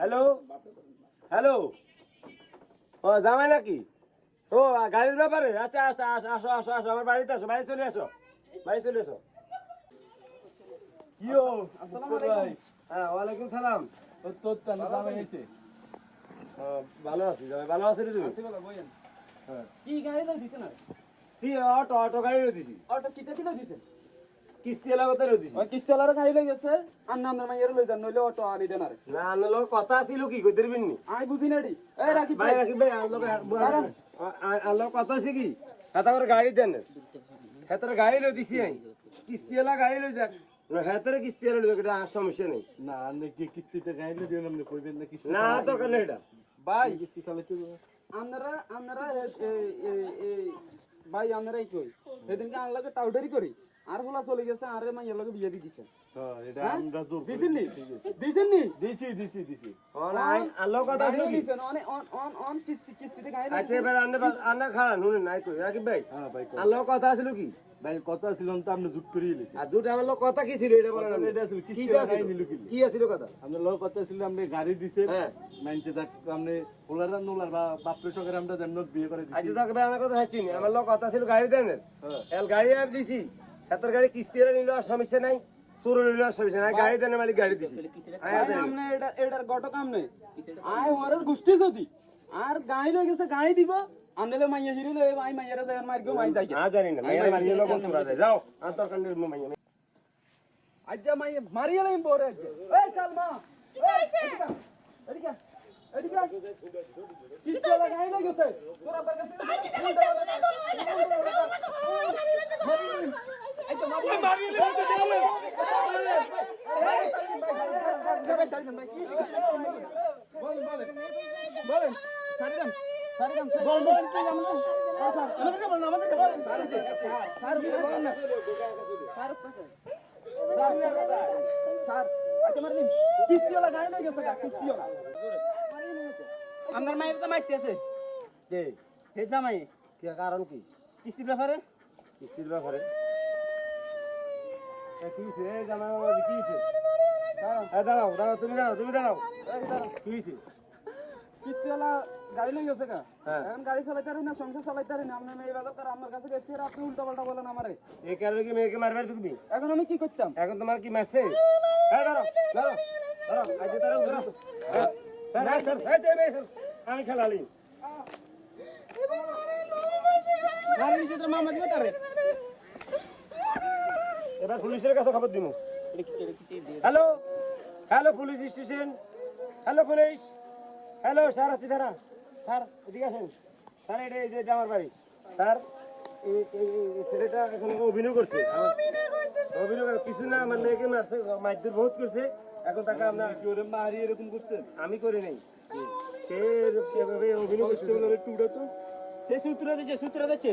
Hello hello ও জামাই নাকি? ও গাড়ির ব্যাপারে। আচ্ছা আসো আসো আসো আসো আসো আমার বাড়িতে আসো বাড়ি চলে আসো বাড়ি চলে আসো আসসালামু আলাইকুম। হ্যাঁ ওয়ালাইকুম সালাম। ও তোর তো জামাই ভালো আছি জামাই ভালো আছো রে তুমি? আসি বলো বইয়েন। হ্যাঁ। কি গাড়ি লই দিছেন আর? সি অটো অটো গাড়ি রয়ে দিছি। অটো কিতে কিলো দিছেন? কিস্তি এলা কথা রয়ে দিছি ওই কিস্তালার গাড়ি লই গেছে আর নাম এর লই যান নইলে অটো আনি দেন আরে। না আনলো কথা ছিল কি কই দিবি নি? আই বুঝি না ডি এই রাখি ভাই রাখি ভাই আনলো আনলো কথা আছে কি? হাতা করে গাড়ি দেন। হাতার গাড়ি লই দিছি আমি। কিস্তি এলা গাড়ি লই যাক। হাতারে কিস্তি এলা লই এটা সমস্যা নেই। না কি কিস্তিতে গাইলে দিও না আপনি? কইবেন না কিস্তি না দরকার নেই এটা। ভাই কিস্তি চালাইতে আপনারা আপনারা ভাই আপনারা এই কই? সেদিনকে আনলাকে টাউডারি করি। আর বলা চলে গেছে আরে মাই এর লগে বিয়ে দি দিছেন হ্যাঁ এটা হ্যাঁ? দিছি দিছি দিছি কথা ছিল আচ্ছা হ্যাঁ কথা ছিল কি? ভাই কথা ছিল তো আপনি জুট করিয়ে আর দুটো আমার লোক কথা কি ছিল এটা বলেন এটা ছিল, কি কিস্তি ছিল? কি? কি আছিল কথা? লোক কথা ছিল আপনি গাড়ি দিছে। হ্যাঁ। মানছে যাক আপনি ওলারা নোলার বা বাপরে সকের আমরা যেমন বিয়ে করে দিছি। আজ তোকে আমার কথা হচ্ছে নি। আমার লোক কথা ছিল গাড়ি দেন হ্যাঁ। এল গাড়ি আমি দিছি। হাতের গাড়ি কিস্তি এরা নিল আর সমস্যা নাই চোর নিল আর সমস্যা নাই গাড়ি দেন মালিক গাড়ি দিছি আয়া আমনে এটা এটার গট কাম নেই আয় ওরের গোষ্ঠী যদি আর গাড়ি লই গেছে গাড়ি দিব আনলে মাইয়া হিরে লই আই মাইয়ারে যাই মার গো মাই যাই আ জানি না মাইয়া মারিয়ে লোক চোরা যায় যাও আর দরকার নেই মাইয়া আজ্জা মাইয়া মারিয়ে লই বরে আজ্জা এই সালমা এদিকে এদিকে তোরা বার গেছে আইতো মারিয়ে মারিয়ে বলেন সারিদাম সারিদাম বল বলেন কি? জানেন স্যার আমাদেরকে বলেন আমাদেরকে বলেন স্যার বলেন না স্যার স্যার স্যার আচ্ছা মারিন কিস্তিওয়ালা গাড়ি লই গেছে গা কিস্তিওয়ালা মায়ের তো মাইতেছে কে হে জামাই? কি? কারণ কি? কিস্তির ব্যাপারে? কিস্তির ব্যাপারে? দাঁড়াও। দাঁড়াও তুমি দাঁড়াও তুমি দাঁড়াও। কি হইছে? কিস্তিওয়ালা গাড়ি লই গেছে গা। হ্যাঁ। এখন গাড়ি চালাইতে না সংসার চালাইতে না আপনার মেয়ে বাজার তার আমার কাছে গেছে আর আপনি উল্টা পাল্টা বলেন আমারে। এই কারণে কি মেয়েকে মারবার তুমি? এখন আমি কি করতাম? এখন তোমার কি মারছে? দাঁড়াও দাঁড়াও দাঁড়াও দাঁড়াও দাঁড়াও হ্যাঁ, দাঁড়াও, দাঁড়াও, যে, আমি খেলালি। গাড়ি মামা দিবে তারে। এবার পুলিশের কাছে খবর দিব hello? Hello police station? Hello police? Hello sir আসছি থানা স্যার এদিকে আসেন। স্যার এটা এই যে আমার বাড়ি। স্যার ছেলেটা এখন অভিনয় করছে। অভিনয় কিছু না আমার মেয়েকে মারছে মারধর বহুত করছে। এখন তাকে ওরে মারি এরকম করছেন আমি করি নাই। সে এভাবে অভিনয় করছে। টুডা তো। সে সূত্র দিচ্ছে সূত্র দিচ্ছে।